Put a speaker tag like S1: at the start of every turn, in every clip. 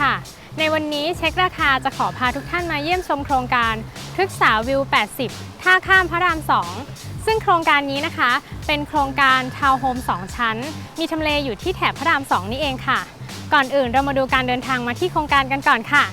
S1: ค่ะ ในวันนี้เช็คราคาจะขอพาทุกท่านมาเยี่ยมชมโครงการพฤกษาวิว 80 ท่าข้ามพระราม 2 ซึ่งโครงการนี้นะคะ เป็นโครงการทาวน์โฮม 2 ชั้น มีทำเลอยู่ที่แถบพระราม 2 นี่เองค่ะ ก่อนอื่นเรามาดูการเดินทางมาที่โครงการกันก่อนค่ะ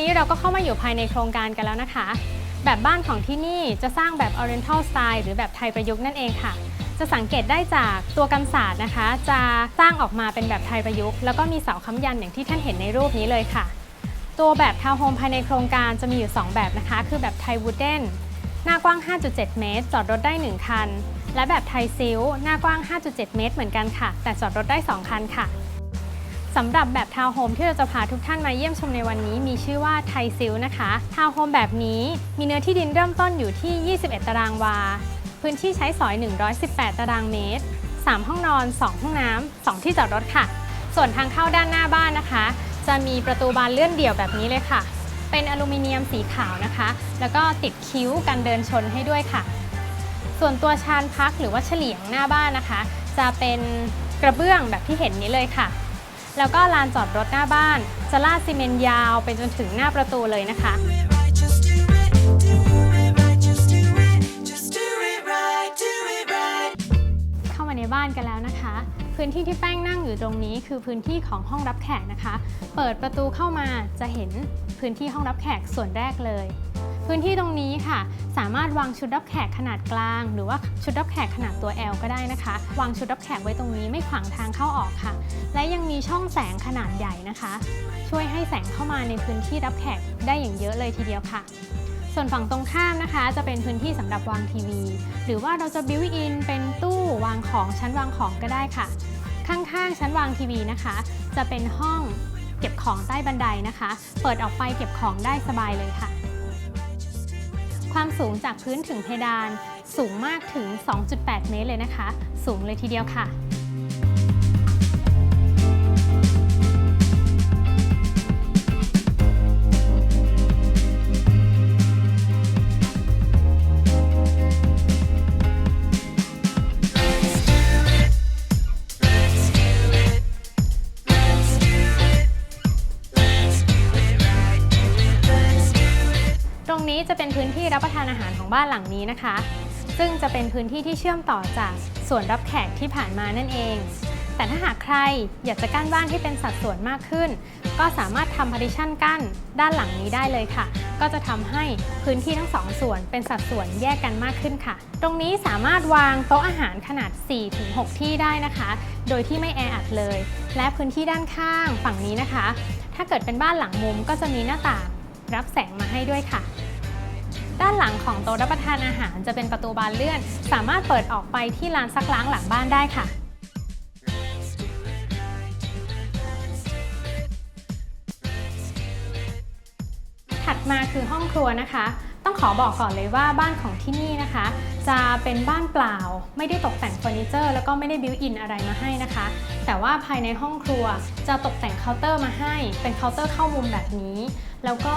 S1: นี้เราก็เข้ามาอยู่ภายในโครงการกันแล้วนะคะ แบบบ้านของที่นี่จะสร้างแบบ Oriental Style หรือแบบไทยประยุกต์นั่นเองค่ะ จะสังเกตได้จากตัวกันศาสตร์นะคะ จะสร้างออกมาเป็นแบบไทยประยุกต์แล้วก็มีเสาค้ำยันอย่างที่ท่านเห็นในรูปนี้เลยค่ะ ตัวแบบทาวน์โฮมภายในโครงการจะมีอยู่ 2 แบบนะคะ คือแบบไทยวูดเดนหน้ากว้าง 5.7 เมตร จอดรถได้ 1 คัน และแบบไทยซิลหน้ากว้าง 5.7 เมตร เหมือนกันค่ะ แต่จอดรถได้ 2 คันค่ะ สำหรับแบบทาวน์โฮมที่เราจะพาทุกท่านมาเยี่ยมชมในวันนี้มีชื่อว่าไทยซิลนะคะทาวน์โฮมแบบนี้มีเนื้อที่ดินเริ่มต้นอยู่ที่ 21 ตารางวา พื้นที่ใช้สอย 118 ตารางเมตร 3 ห้องนอน 2 ห้องน้ำ 2 ที่จอดรถค่ะ ส่วนทางเข้าด้านหน้าบ้านนะคะ จะมีประตูบานเลื่อนเดี่ยวแบบนี้เลยค่ะ เป็นอลูมิเนียมสีขาวนะคะ แล้วก็ติดคิ้วกันเดินชนให้ด้วยค่ะ ส่วนตัวชานพักหรือว่าเฉลียงหน้าบ้านนะคะ จะเป็นกระเบื้องแบบที่เห็นนี้เลยค่ะ แล้วก็ลานจอดรถหน้าบ้านจะลาดซีเมนต์ยาวไปจนถึงหน้าประตูเลยนะคะเข้ามาในบ้านกันแล้วนะคะ พื้นที่ที่แป้งนั่งอยู่ตรงนี้คือพื้นที่ของห้องรับแขกนะคะ เปิดประตูเข้ามาจะเห็นพื้นที่ห้องรับแขกส่วนแรกเลย พื้นที่ตรงนี้ค่ะ สามารถวางชุดรับแขกขนาดกลาง หรือว่าชุดรับแขกขนาดตัว L ก็ได้นะคะ วางชุดรับแขกไว้ตรงนี้ไม่ขวางทางเข้าออกค่ะ และยังมีช่องแสงขนาดใหญ่นะคะ ช่วยให้แสงเข้ามาในพื้นที่รับแขกได้อย่างเยอะเลยทีเดียวค่ะ ส่วนฝั่งตรงข้ามนะคะ จะเป็นพื้นที่สำหรับวางทีวี หรือว่าเราจะบิวอินเป็นตู้วางของชั้นวางของก็ได้ค่ะ ข้างๆชั้นวางทีวีนะคะ จะเป็นห้องเก็บของใต้บันไดนะคะ เปิดออกไปเก็บของได้สบายเลยค่ะ ความสูงจากพื้นถึงเพดานสูงมากถึง 2.8 เมตรเลยนะคะ สูงเลยทีเดียวค่ะ รับประทานอาหารของบ้านหลังนี้นะคะ ซึ่งจะเป็นพื้นที่ที่เชื่อมต่อจากส่วนรับแขกที่ผ่านมานั่นเอง แต่ถ้าหากใครอยากจะกั้นบ้านให้เป็นสัดส่วนมากขึ้น ก็สามารถทำพาร์ติชันกั้นด้านหลังนี้ได้เลยค่ะ ก็จะทำให้พื้นที่ทั้งสองส่วนเป็นสัดส่วนแยกกันมากขึ้นค่ะ ตรงนี้สามารถวางโต๊ะอาหารขนาด 4-6 ที่ได้นะคะ โดยที่ไม่แออัดเลย และพื้นที่ด้านข้างฝั่งนี้นะคะ ถ้าเกิดเป็นบ้านหลังมุมก็จะมีหน้าต่างรับแสงมาให้ด้วยค่ะ ด้านหลังของโต๊ะรับประทานอาหารจะเป็นประตูบานเลื่อน สามารถเปิดออกไปที่ลานซักล้างหลังบ้านได้ค่ะถัดมาคือห้องครัวนะคะ ต้องขอบอกก่อนเลยว่าบ้านของที่นี่นะคะ จะเป็นบ้านเปล่า ไม่ได้ตกแต่งเฟอร์นิเจอร์ แล้วก็ไม่ได้บิวอินอะไรมาให้นะคะ แต่ว่าภายในห้องครัวจะตกแต่งเคาน์เตอร์มาให้ เป็นเคาน์เตอร์เข้ามุมแบบนี้ แล้วก็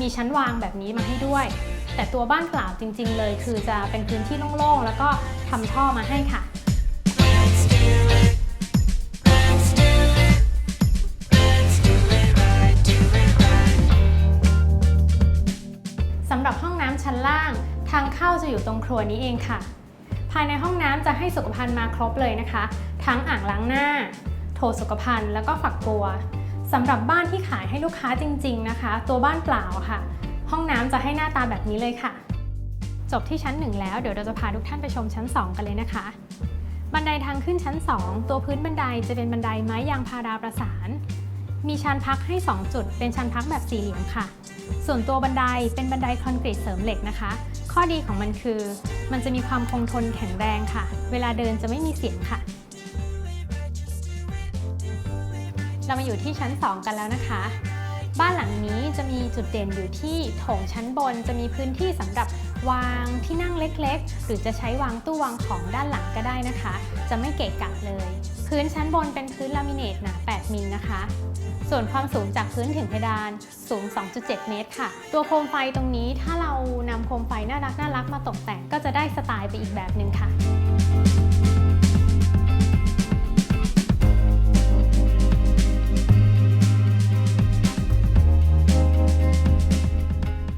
S1: มีชั้นวางแบบนี้มาให้ด้วย แต่ตัวบ้านเปล่าจริง ๆ เลย คือจะเป็นพื้นที่โล่งๆ แล้วก็ทำท่อมาให้ค่ะสำหรับห้องน้ำชั้นล่าง ทางเข้าจะอยู่ตรงครัวนี้เองค่ะ ภายในห้องน้ำจะให้สุขภัณฑ์มาครบเลยนะคะ ทั้งอ่างล้างหน้า โถสุขภัณฑ์แล้วก็ฝักบัว สำหรับบ้านที่ขายให้ลูกค้าจริง ๆ นะคะ ตัวบ้านเปล่าค่ะ ห้องน้ำจะให้หน้าตาแบบนี้เลยค่ะ จบที่ชั้น 1 แล้วเดี๋ยวเราจะพาทุกท่านไปชมชั้น 2 กันเลยนะคะ บันไดทางขึ้นชั้น 2 ตัวพื้นบันไดจะเป็นบันไดไม้ยางพาราประสาน มีชานพักให้ 2 จุด เป็นชานพักแบบสี่เหลี่ยมค่ะ ส่วนตัวบันไดเป็นบันไดคอนกรีตเสริมเหล็กนะคะ ข้อดีของมันคือ มันจะมีความคงทนแข็งแรงค่ะ เวลาเดินจะไม่มีเสียงค่ะ เรามาอยู่ที่ชั้น 2 กันแล้วนะคะ บ้านหลังนี้จะมีจุดเด่นอยู่ที่โถงชั้นบน จะมีพื้นที่สำหรับวางที่นั่งเล็กๆ หรือจะใช้วางตู้วางของด้านหลังก็ได้นะคะ จะไม่เกะกะเลย พื้นชั้นบนเป็นพื้นลามิเนตหนา 8 มิลนะคะ ส่วนความสูงจากพื้นถึงเพดานสูง 2.7 เมตรค่ะ ตัวโคมไฟตรงนี้ถ้าเรานำโคมไฟน่ารักน่ารักมาตกแต่งก็จะได้สไตล์ไปอีกแบบหนึ่งค่ะ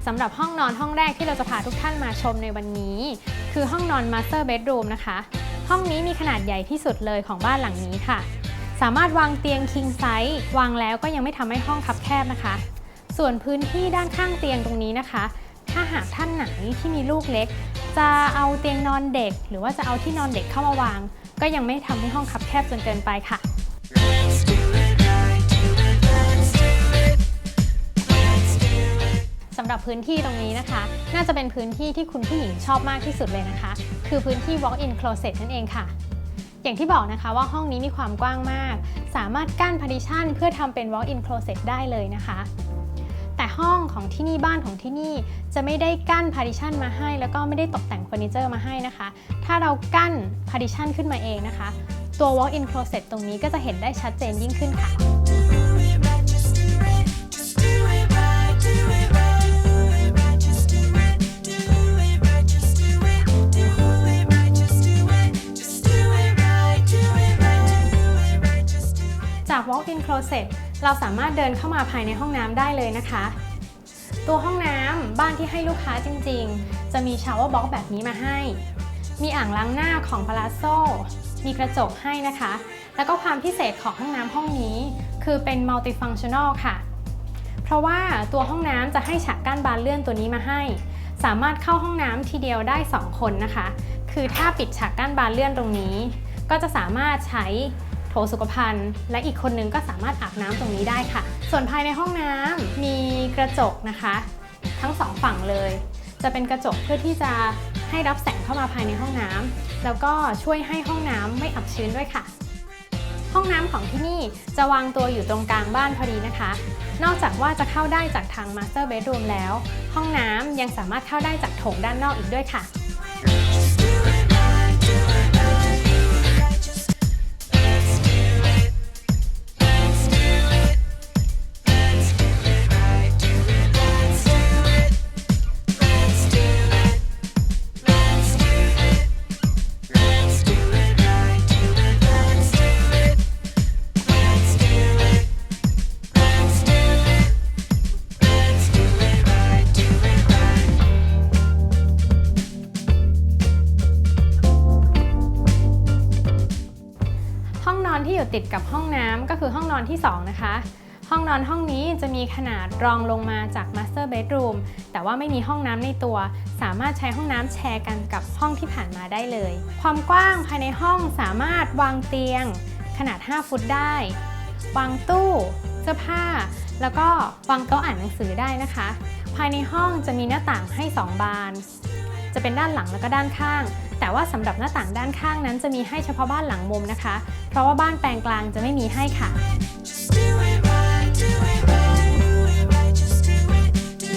S1: สำหรับห้องนอนห้องแรกที่เราจะพาทุกท่านมาชมในวันนี้ คือห้องนอน Master Bedroom นะคะ ห้องนี้มีขนาดใหญ่ที่สุดเลยของบ้านหลังนี้ค่ะ สามารถวางเตียง king size วางแล้วก็ยังไม่ทำให้ห้องคับแคบนะคะ ส่วนพื้นที่ด้านข้างเตียงตรงนี้นะคะ ถ้าหากท่านไหนที่มีลูกเล็ก จะเอาเตียงนอนเด็ก หรือว่าจะเอาที่นอนเด็กเข้ามาวาง ก็ยังไม่ทำให้ห้องคับแคบจนเกินไปค่ะ สำหรับพื้นที่ตรงนี้นะคะ น่าจะเป็นพื้นที่ที่คุณผู้หญิงชอบมากที่สุดเลยนะคะ คือพื้นที่ walk-in closet นั่นเองค่ะ อย่างที่บอกนะคะว่าห้องนี้มีความกว้างมาก สามารถกั้น partition เพื่อทำเป็น walk-in closet ได้เลยนะคะแต่ห้องของที่นี่บ้านของที่นี่จะไม่ได้กั้น partition มาให้ แล้วก็ไม่ได้ตกแต่งเฟอร์นิเจอร์มาให้นะคะ ถ้าเรากั้น partition ขึ้นมาเองนะคะ ตัว walk-in closet ตรงนี้ก็จะเห็นได้ชัดเจนยิ่งขึ้นค่ะ walk-in closet เราสามารถเดินเข้ามาภายในห้องน้ำได้เลยนะคะ ตัวห้องน้ำบ้านที่ให้ลูกค้าจริงๆ จะมีชาวเวอร์บ็อกแบบนี้มาให้ มีอ่างล้างหน้าของ Palazzo มีกระจกให้นะคะ แล้วก็ความพิเศษของห้องน้ำห้องนี้ คือเป็น multifunctional ค่ะ เพราะว่าตัวห้องน้ำจะให้ฉากกั้นบานเลื่อนตัวนี้มาให้ สามารถเข้าห้องน้ำทีเดียวได้ 2 คนนะคะ คือถ้าปิดฉากกั้นบานเลื่อนตรงนี้ ก็จะสามารถใช้ โถสุขภัณฑ์ และอีกคนนึงก็สามารถอาบน้ำตรงนี้ได้ค่ะ ส่วนภายในห้องน้ำมีกระจกนะคะ ทั้งสองฝั่งเลย จะเป็นกระจกเพื่อที่จะให้รับแสงเข้ามาภายในห้องน้ำแล้วก็ช่วยให้ห้องน้ำไม่อับชื้นด้วยค่ะ ห้องน้ำของที่นี่จะวางตัวอยู่ตรงกลางบ้านพอดีนะคะ นอกจากว่าจะเข้าได้จากทาง Master Bedroom แล้ว ห้องน้ำยังสามารถเข้าได้จากโถงด้านนอกอีกด้วยค่ะ อห้องนอนที่ 2 นะคะ ห้องนอนห้องนี้จะมีขนาดรองลงมาจาก Master Bedroom แต่ว่าไม่มีห้องน้ำในตัว สามารถใช้ห้องน้ำแชร์กันกับห้องที่ผ่านมาได้เลย ความกว้างภายในห้องสามารถวางเตียง ขนาด 5 ฟุตได้ วางตู้เสื้อผ้า แล้วก็วางโต๊ะอ่านหนังสือได้นะคะ ภายในห้องจะมีหน้าต่างให้ 2 บาน จะเป็นด้านหลังแล้วก็ด้านข้าง แต่ว่าสำหรับหน้าต่างด้านข้างนั้นจะมีให้เฉพาะบ้านหลังมุมนะคะ เพราะว่าบ้านแปลงกลางจะไม่มีให้ค่ะ
S2: Just do it right, do it right, do it right, just do it, do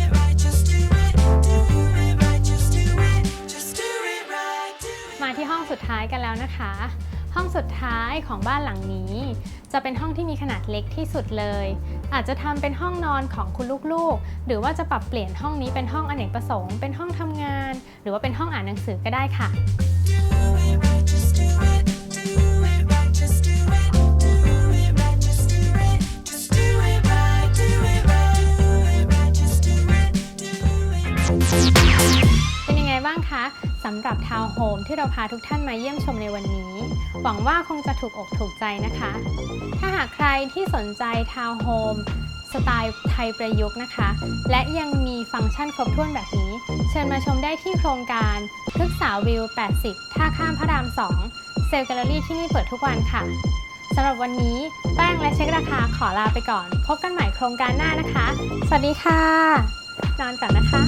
S2: it right, just do it, do it right, just do it, just
S1: สุดท้ายกันแล้วนะคะ ห้องสุดท้ายของบ้านหลังนี้ จะเป็นห้องที่มีขนาดเล็กที่สุดเลย อาจจะทำเป็นห้องนอนของคุณลูกๆ หรือว่าจะปรับเปลี่ยนห้องนี้เป็นห้องอเนกประสงค์ เป็นห้องทำงาน หรือว่าเป็นห้องอ่านหนังสือก็ได้ค่ะเป็นยังไงบ้างคะ สำหรับทาวน์โฮมที่เราพาทุกท่านมาเยี่ยมชมในวันนี้ หวังว่าคงจะถูกอกถูกใจนะคะ ถ้าหากใครที่สนใจทาวน์โฮมสไตล์ไทยประยุกต์นะคะ และยังมีฟังก์ชันครบถ้วนแบบนี้ เชิญมาชมได้ที่โครงการพฤกษาวิว 80 ท่าข้ามพระราม 2 เซลล์แกลเลอรี่ที่นี่เปิดทุกวันค่ะสำหรับวันนี้แป้งและเช็คราคาขอลาไปก่อน พบกันใหม่โครงการหน้านะคะ สวัสดีค่ะ นอนก่อนนะคะ